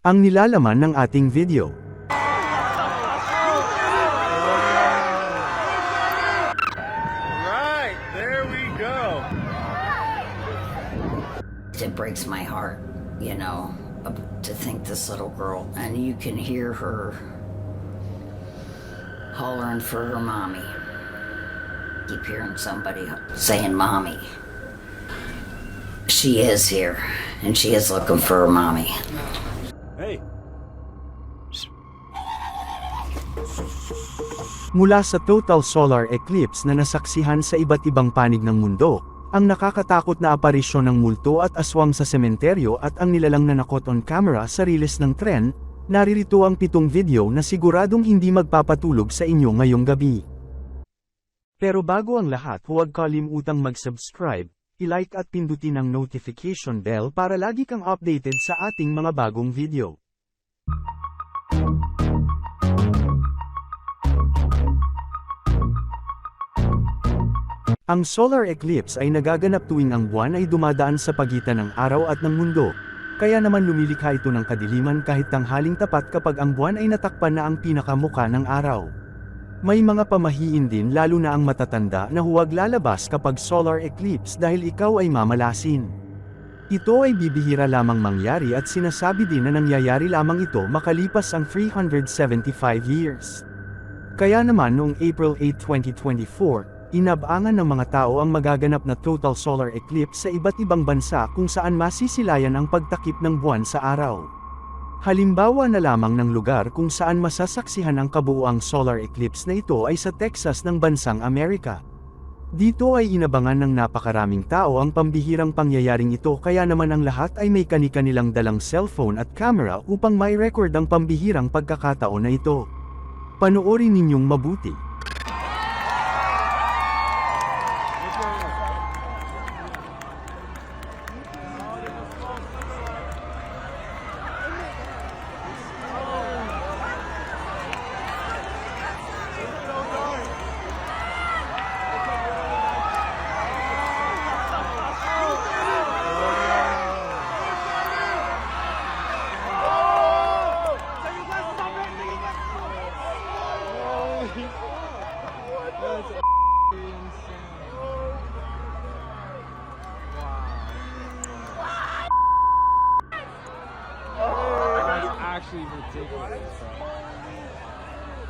Ang nilalaman ng ating video. Right, there we go. It breaks my heart, you know, uh, to think this little girl, and you can hear her hollering for her mommy. Keep hearing somebody saying mommy. She is here, and she is looking for her mommy. Hey, Mula sa total solar eclipse na nasaksihan sa iba't ibang panig ng mundo, ang nakakatakot na aparisyon ng multo at aswang sa sementeryo at ang nilalang na nakot on camera sa riles ng tren, naririto ang pitong video na siguradong hindi magpapatulog sa inyo ngayong gabi. Pero bago ang lahat huwag kalimutang mag-subscribe, i-like at pindutin ang notification bell para lagi kang updated sa ating mga bagong video. Ang solar eclipse ay nagaganap tuwing ang buwan ay dumadaan sa pagitan ng araw at ng mundo, kaya naman lumilikha ito ng kadiliman kahit tanghaling tapat kapag ang buwan ay natakpan na ang pinakamuka ng araw. May mga pamahiin din lalo na ang matatanda na huwag lalabas kapag solar eclipse dahil ikaw ay mamalasin. Ito ay bibihira lamang mangyari at sinasabi din na nangyayari lamang ito makalipas ang 375 years. Kaya naman noong April 8, 2024, inabangan ng mga tao ang magaganap na total solar eclipse sa iba't ibang bansa kung saan masisilayan ang pagtakip ng buwan sa araw. Halimbawa na lamang ng lugar kung saan masasaksihan ang kabuuang solar eclipse na ito ay sa Texas ng bansang Amerika. Dito ay inabangan ng napakaraming tao ang pambihirang pangyayaring ito kaya naman ang lahat ay may kani-kanilang dalang cellphone at camera upang may record ang pambihirang pagkakataon na ito. Panoorin ninyong mabuti.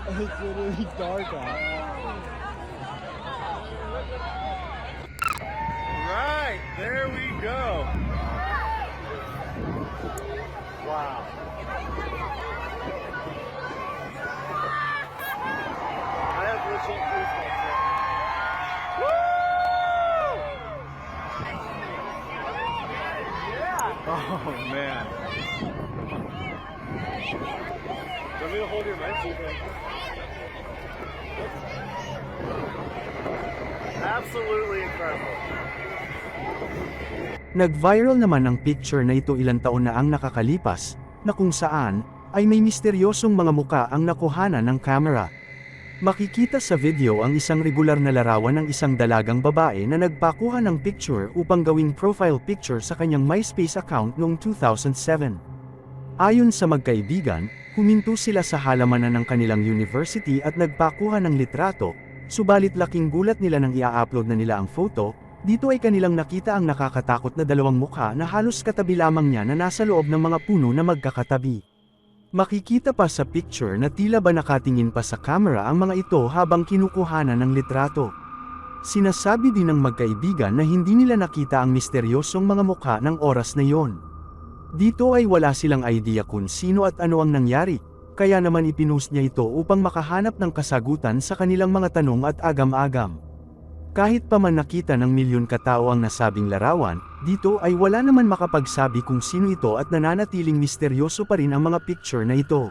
It's literally dark out. Right, there we go. Wow. I have legit goosebumps. Woo! Oh man. Want me to hold your mic? Absolutely incredible. Nag-viral naman ang picture na ito ilang taon na ang nakakalipas, na kung saan, ay may misteryosong mga muka ang nakuhanan ng camera. Makikita sa video ang isang regular na larawan ng isang dalagang babae na nagpakuha ng picture upang gawing profile picture sa kanyang MySpace account noong 2007. Ayon sa magkaibigan, huminto sila sa halamanan ng kanilang university at nagpakuha ng litrato, subalit laking gulat nila nang ia-upload na nila ang photo, dito ay kanilang nakita ang nakakatakot na dalawang mukha na halos katabi lamang niya na nasa loob ng mga puno na magkakatabi. Makikita pa sa picture na tila ba nakatingin pa sa camera ang mga ito habang kinukuhanan ng litrato. Sinasabi din ng magkaibigan na hindi nila nakita ang misteryosong mga mukha ng oras na yon. Dito ay wala silang idea kung sino at ano ang nangyari, kaya naman ipinost niya ito upang makahanap ng kasagutan sa kanilang mga tanong at agam-agam. Kahit pa man nakita ng milyon katao ang nasabing larawan, dito ay wala naman makapagsabi kung sino ito at nananatiling misteryoso pa rin ang mga picture na ito.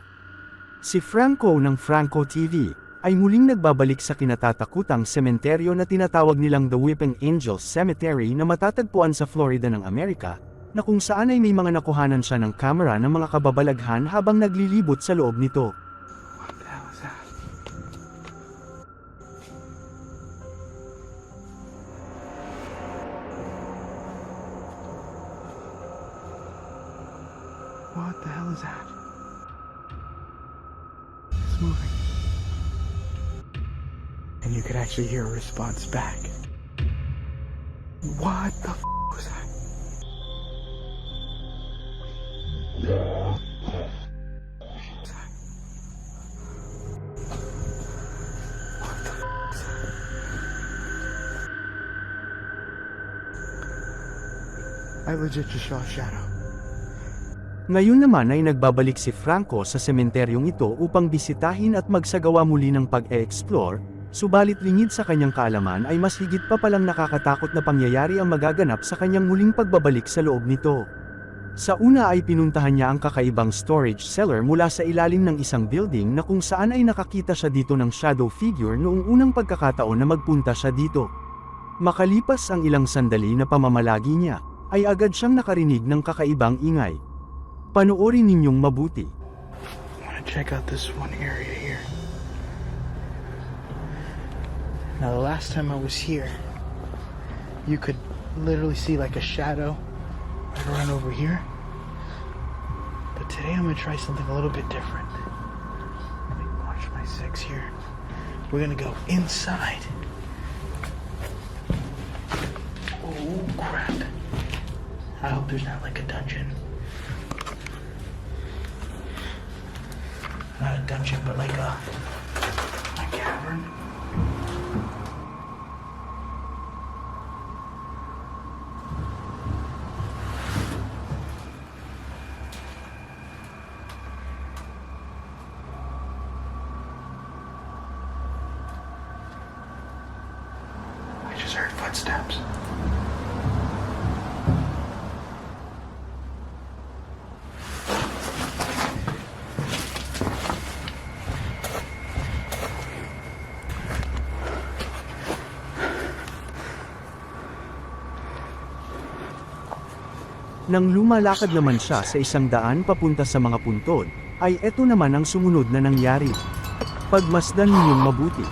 Si Franco ng Franco TV ay muling nagbabalik sa kinatatakutang sementeryo na tinatawag nilang The Whipping Angels Cemetery na matatagpuan sa Florida ng Amerika, na kung saan ay may mga nakuhanan siya ng kamera ng mga kababalaghan habang naglilibot sa loob nito. What the hell is that? That? moving. You could actually hear a response back. What the f legit just saw a shadow. Ngayon naman ay nagbabalik si Franco sa sementeryong ito upang bisitahin at magsagawa muli ng pag-e-explore, subalit lingid sa kanyang kaalaman ay mas higit pa palang nakakatakot na pangyayari ang magaganap sa kanyang muling pagbabalik sa loob nito. Sa una ay pinuntahan niya ang kakaibang storage cellar mula sa ilalim ng isang building na kung saan ay nakakita siya dito ng shadow figure noong unang pagkakataon na magpunta siya dito. Makalipas ang ilang sandali na pamamalagi niya, ay agad siyang nakarinig ng kakaibang ingay. Panoorin ninyong mabuti. I want to check out this one area here. Now, the last time I was here, you could literally see like a shadow right around over here. But today I'm to try something a little bit different. Let me watch my six here. We're to go inside. Oh, crap. I hope there's not like a dungeon. Not a dungeon, but like a, a cavern. Nang lumalakad naman siya sa isang daan papunta sa mga puntod, ay eto naman ang sumunod na nangyari. Pagmasdan ninyong mabuti.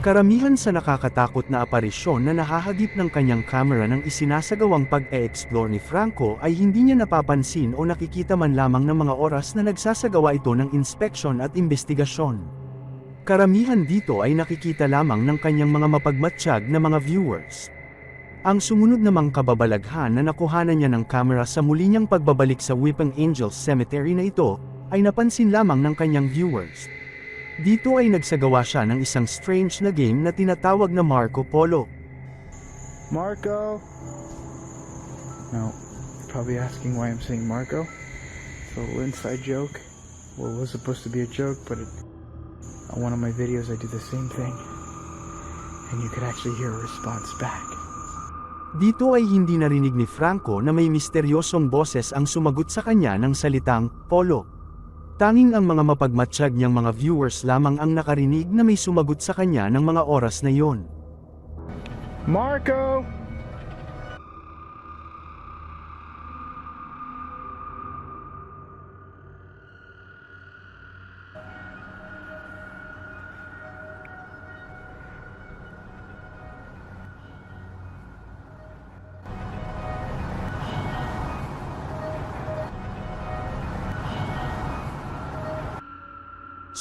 Karamihan sa nakakatakot na aparisyon na nahahagip ng kanyang camera ng isinasagawang pag-e-explore ni Franco ay hindi niya napapansin o nakikita man lamang ng mga oras na nagsasagawa ito ng inspeksyon at investigasyon. Karamihan dito ay nakikita lamang ng kanyang mga mapagmatsyag na mga viewers. Ang sumunod namang kababalaghan na nakuhanan niya ng camera sa muli niyang pagbabalik sa Weeping Angels Cemetery na ito, ay napansin lamang ng kanyang viewers. Dito ay nagsagawa siya ng isang strange na game na tinatawag na Marco Polo. Marco! You're probably asking why I'm saying Marco. It's a little inside joke. Well, it was supposed to be a joke, but it, on one of my videos I do the same thing. And you could actually hear a response back. Dito ay hindi narinig ni Franco na may misteryosong boses ang sumagot sa kanya ng salitang, Polo. Tanging ang mga mapagmatsyag niyang mga viewers lamang ang nakarinig na may sumagot sa kanya ng mga oras na yon. Marco!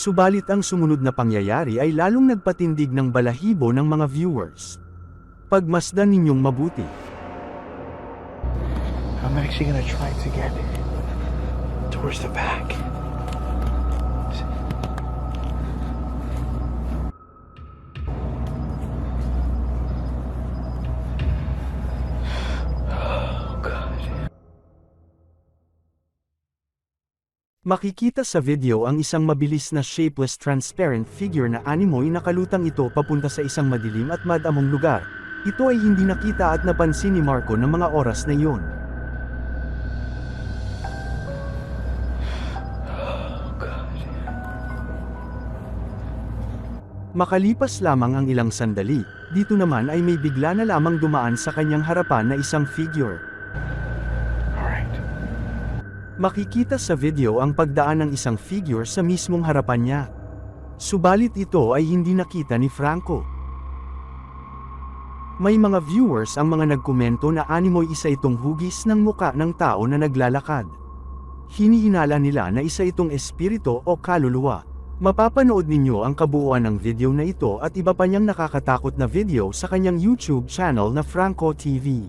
Subalit ang sumunod na pangyayari ay lalong nagpatindig ng balahibo ng mga viewers. Pagmasdan ninyong mabuti. I'm actually gonna try to get towards the back. Makikita sa video ang isang mabilis na shapeless transparent figure na animoy nakalutang ito papunta sa isang madilim at madamong lugar. Ito ay hindi nakita at napansin ni Marco ng mga oras na iyon. Makalipas lamang ang ilang sandali, dito naman ay may bigla na lamang dumaan sa kanyang harapan na isang figure. Makikita sa video ang pagdaan ng isang figure sa mismong harapan niya. Subalit ito ay hindi nakita ni Franco. May mga viewers ang mga nagkomento na animoy isa itong hugis ng muka ng tao na naglalakad. Hinihinala nila na isa itong espiritu o kaluluwa. Mapapanood ninyo ang kabuuan ng video na ito at iba pa niyang nakakatakot na video sa kanyang YouTube channel na Franco TV.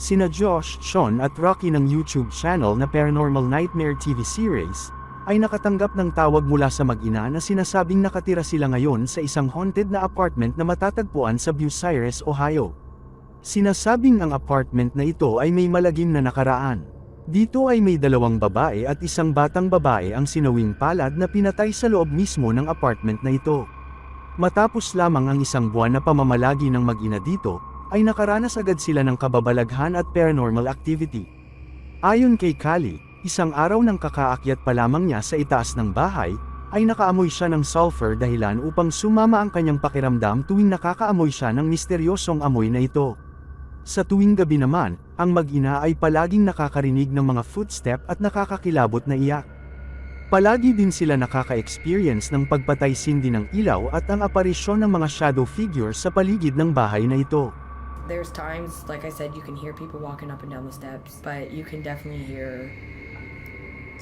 Sina Josh, Sean at Rocky ng YouTube channel na Paranormal Nightmare TV series, ay nakatanggap ng tawag mula sa mag-ina na sinasabing nakatira sila ngayon sa isang haunted na apartment na matatagpuan sa Bucyrus, Ohio. Sinasabing ang apartment na ito ay may malagim na nakaraan. Dito ay may dalawang babae at isang batang babae ang sinawing palad na pinatay sa loob mismo ng apartment na ito. Matapos lamang ang isang buwan na pamamalagi ng mag-ina dito, ay nakaranas agad sila ng kababalaghan at paranormal activity. Ayon kay Kali, isang araw ng kakaakyat pa lamang niya sa itaas ng bahay, ay nakaamoy siya ng sulfur dahilan upang sumama ang kanyang pakiramdam tuwing nakakaamoy siya ng misteryosong amoy na ito. Sa tuwing gabi naman, ang mag-ina ay palaging nakakarinig ng mga footstep at nakakakilabot na iyak. Palagi din sila nakaka-experience ng pagpatay sindi ng ilaw at ang aparisyon ng mga shadow figures sa paligid ng bahay na ito. There's times, like I said, you can hear people walking up and down the steps, but you can definitely hear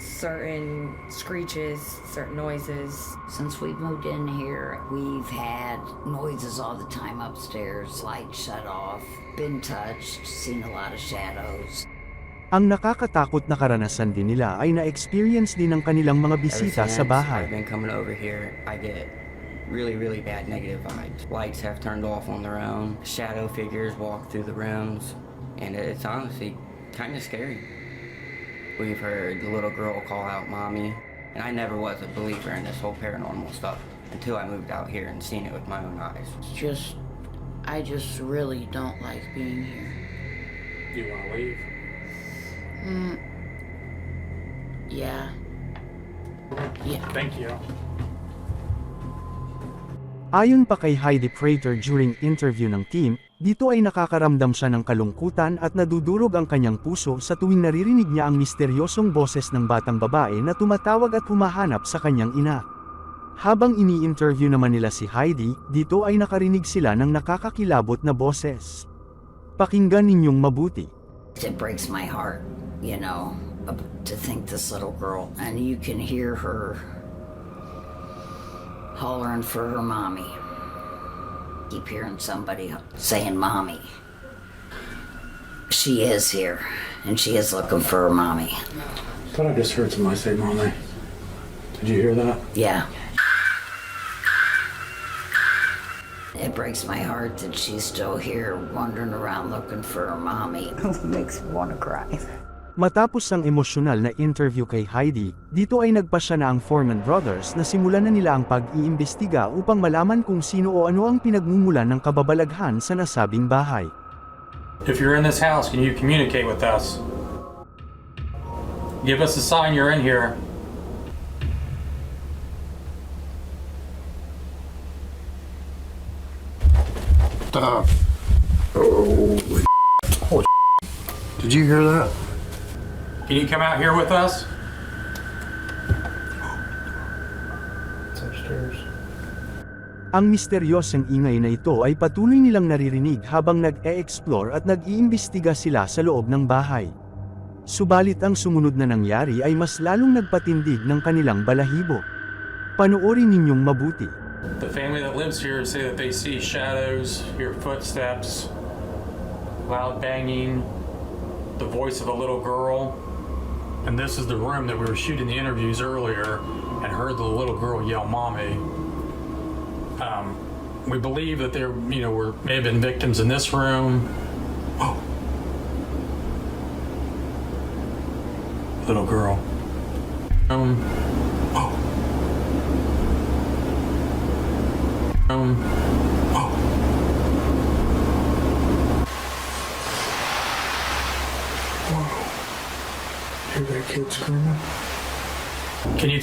certain screeches, certain noises. Since we've moved in here, we've had noises all the time upstairs, lights shut off, been touched, seen a lot of shadows. Ang nakakatakot na karanasan din nila ay na-experience din ng kanilang mga bisita sa bahay. I've been coming over here, I get really, really bad negative vibes. Lights have turned off on their own. Shadow figures walk through the rooms, and it's honestly kind of scary. We've heard the little girl call out "mommy," and I never was a believer in this whole paranormal stuff until I moved out here and seen it with my own eyes. It's just, I just really don't like being here. Do You want to leave? Mm. Yeah. Yeah. Thank you. Ayon pa kay Heidi Prater during interview ng team, dito ay nakakaramdam siya ng kalungkutan at nadudurog ang kanyang puso sa tuwing naririnig niya ang misteryosong boses ng batang babae na tumatawag at humahanap sa kanyang ina. Habang ini-interview naman nila si Heidi, dito ay nakarinig sila ng nakakakilabot na boses. Pakinggan ninyong mabuti. It breaks my heart, you know, to think this little girl, and you can hear her hollering for her mommy. Keep hearing somebody saying mommy. She is here, and she is looking for her mommy. Thought I just heard somebody say mommy. Did you hear that? Yeah. It breaks my heart that she's still here wandering around looking for her mommy. makes me want to cry. Matapos ang emosyonal na interview kay Heidi, dito ay nagpasya na ang Foreman Brothers na simulan na nila ang pag-iimbestiga upang malaman kung sino o ano ang pinagmumulan ng kababalaghan sa nasabing bahay. If you're in this house, can you communicate with us? Give us a sign you're in here. Did you hear that? Can you come out here with us? It's upstairs. Ang misteryosong ingay na ito ay patuloy nilang naririnig habang nag-e-explore at nag-iimbestiga sila sa loob ng bahay. Subalit ang sumunod na nangyari ay mas lalong nagpatindig ng kanilang balahibo. Panoorin ninyong mabuti. The family that lives here say that they see shadows, hear footsteps, loud banging, the voice of a little girl. And this is the room that we were shooting the interviews earlier and heard the little girl yell, Mommy. Um, we believe that there, you know, were may have been victims in this room. Oh. Little girl. Um.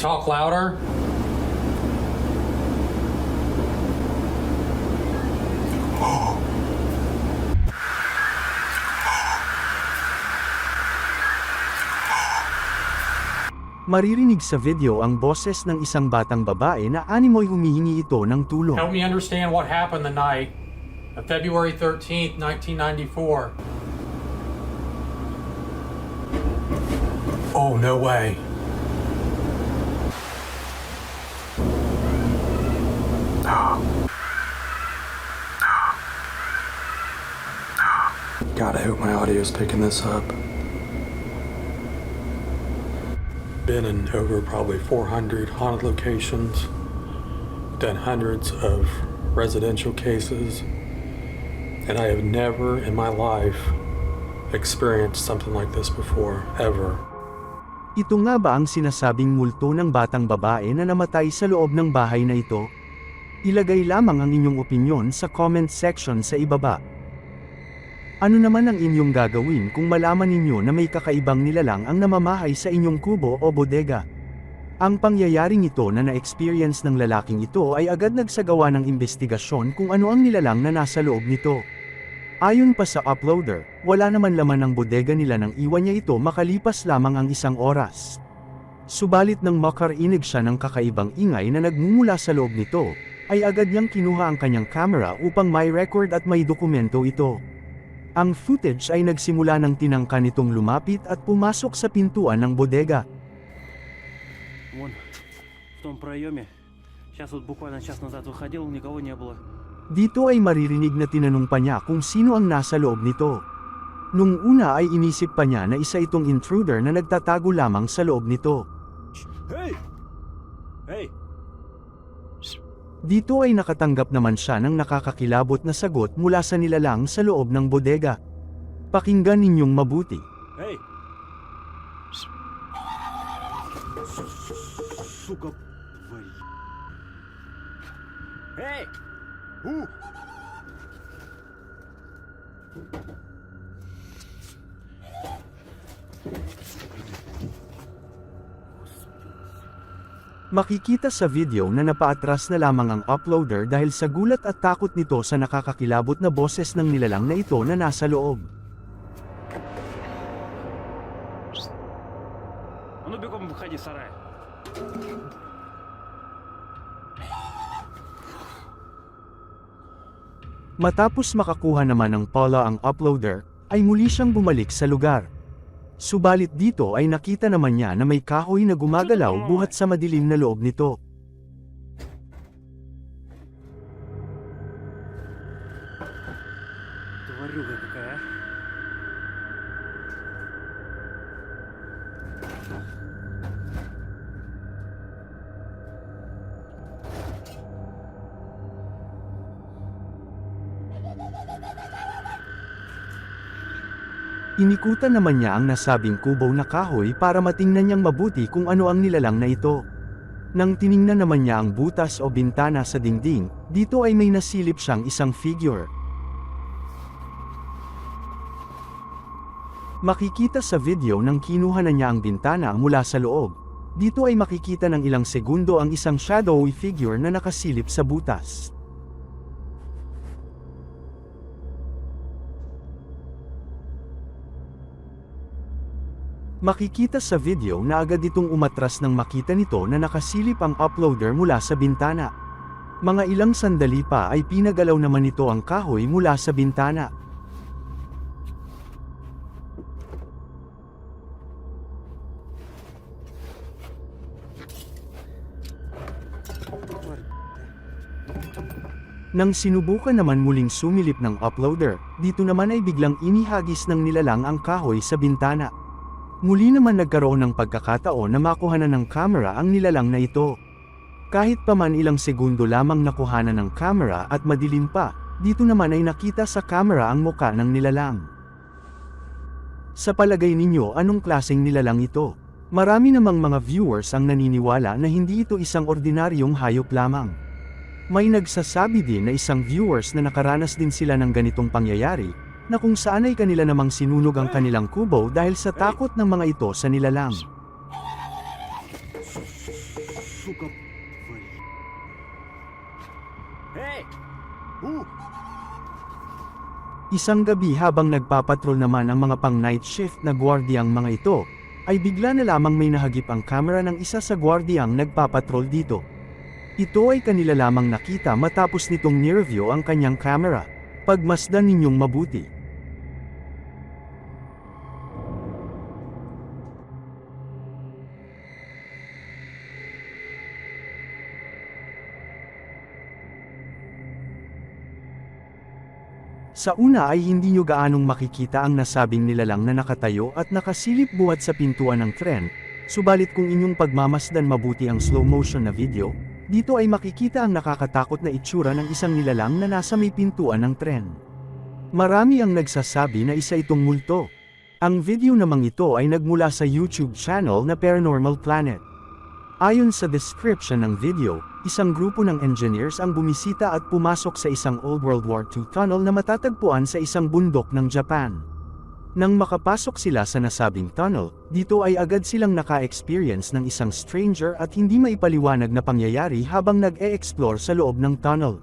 Talk louder? Maririnig sa video ang boses ng isang batang babae na animoy humihingi ito ng tulong. Help me understand what happened the night of February 13th, 1994. Oh, no way. God, I hope my audio is picking this up. Been in over probably 400 haunted locations, done hundreds of residential cases, and I have never in my life experienced something like this before, ever. Ito nga ba ang sinasabing multo ng batang babae na namatay sa loob ng bahay na ito? Ilagay lamang ang inyong opinyon sa comment section sa ibaba. Ano naman ang inyong gagawin kung malaman ninyo na may kakaibang nilalang ang namamahay sa inyong kubo o bodega? Ang pangyayaring ito na na-experience ng lalaking ito ay agad nagsagawa ng investigasyon kung ano ang nilalang na nasa loob nito. Ayon pa sa uploader, wala naman laman ng bodega nila nang iwan niya ito makalipas lamang ang isang oras. Subalit nang makarinig siya ng kakaibang ingay na nagmumula sa loob nito, ay agad niyang kinuha ang kanyang camera upang may record at may dokumento ito. Ang footage ay nagsimula ng tinangka nitong lumapit at pumasok sa pintuan ng bodega. Вон, в том проеме. Сейчас вот буквально час назад выходил, никого не было. Dito ay maririnig na tinanong pa niya kung sino ang nasa loob nito. Nung una ay inisip pa niya na isa itong intruder na nagtatago lamang sa loob nito. Эй! Эй! Dito ay nakatanggap naman siya ng nakakakilabot na sagot mula sa nilalang sa loob ng bodega. Pakinggan ninyong mabuti. Hey! Suka... Hey! Who? Makikita sa video na napaatras na lamang ang uploader dahil sa gulat at takot nito sa nakakakilabot na boses ng nilalang na ito na nasa loob. А ну бегом выходи, сарай. Matapos makakuha naman ng pala ang uploader, ay muli siyang bumalik sa lugar. Subalit dito ay nakita naman niya na may kahoy na gumagalaw buhat sa madilim na loob nito. Inikutan naman niya ang nasabing kubo na kahoy para matingnan niyang mabuti kung ano ang nilalang na ito. Nang tiningnan naman niya ang butas o bintana sa dingding, dito ay may nasilip siyang isang figure. Makikita sa video nang kinuha na niya ang bintana mula sa loob. Dito ay makikita ng ilang segundo ang isang shadowy figure na nakasilip sa butas. Makikita sa video na agad itong umatras nang makita nito na nakasilip ang uploader mula sa bintana. Mga ilang sandali pa ay pinagalaw naman nito ang kahoy mula sa bintana. Nang sinubukan naman muling sumilip ng uploader, dito naman ay biglang inihagis ng nilalang ang kahoy sa bintana. Muli naman nagkaroon ng pagkakataon na makuhanan ng camera ang nilalang na ito. Kahit pa man ilang segundo lamang nakuhanan ng camera at madilim pa, dito naman ay nakita sa camera ang muka ng nilalang. Sa palagay ninyo anong klaseng nilalang ito? Marami namang mga viewers ang naniniwala na hindi ito isang ordinaryong hayop lamang. May nagsasabi din na isang viewers na nakaranas din sila ng ganitong pangyayari, na kung saan ay kanila namang sinunog ang kanilang kubo dahil sa takot ng mga ito sa nilalang. Hey! Isang gabi habang nagpapatrol naman ang mga pang night shift na gwardiyang mga ito, ay bigla na lamang may nahagip ang kamera ng isa sa gwardiyang nagpapatrol dito. Ito ay kanila lamang nakita matapos nitong nireview ang kanyang kamera. Pagmasdan ninyong mabuti. Sa una ay hindi nyo gaanong makikita ang nasabing nilalang na nakatayo at nakasilip buhat sa pintuan ng tren, subalit kung inyong pagmamasdan mabuti ang slow motion na video, dito ay makikita ang nakakatakot na itsura ng isang nilalang na nasa may pintuan ng tren. Marami ang nagsasabi na isa itong multo. Ang video namang ito ay nagmula sa YouTube channel na Paranormal Planet. Ayon sa description ng video, isang grupo ng engineers ang bumisita at pumasok sa isang old World War II tunnel na matatagpuan sa isang bundok ng Japan. Nang makapasok sila sa nasabing tunnel, dito ay agad silang naka-experience ng isang stranger at hindi maipaliwanag na pangyayari habang nag-e-explore sa loob ng tunnel.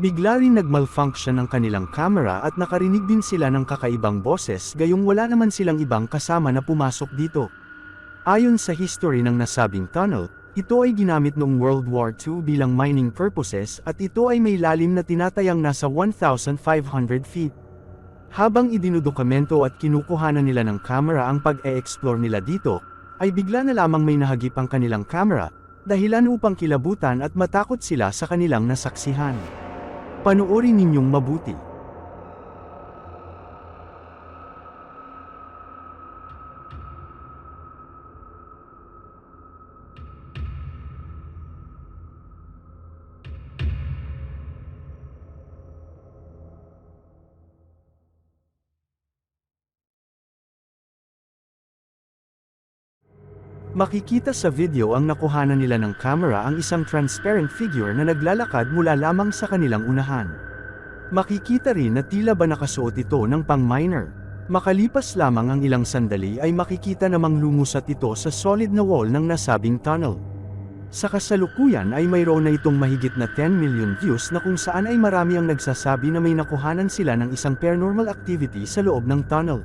Bigla rin nag-malfunction ang kanilang camera at nakarinig din sila ng kakaibang boses gayong wala naman silang ibang kasama na pumasok dito. Ayon sa history ng nasabing tunnel, ito ay ginamit noong World War II bilang mining purposes at ito ay may lalim na tinatayang nasa 1,500 feet. Habang idinudokumento at kinukuhanan nila ng camera ang pag-e-explore nila dito, ay bigla na lamang may nahagip ang kanilang camera, dahilan upang kilabutan at matakot sila sa kanilang nasaksihan. Panoorin ninyong mabuti. Makikita sa video ang nakuhanan nila ng camera ang isang transparent figure na naglalakad mula lamang sa kanilang unahan. Makikita rin na tila ba nakasuot ito ng pang-miner. Makalipas lamang ang ilang sandali ay makikita namang lumusat ito sa solid na wall ng nasabing tunnel. Sa kasalukuyan ay mayroon na itong mahigit na 10 million views na kung saan ay marami ang nagsasabi na may nakuhanan sila ng isang paranormal activity sa loob ng tunnel.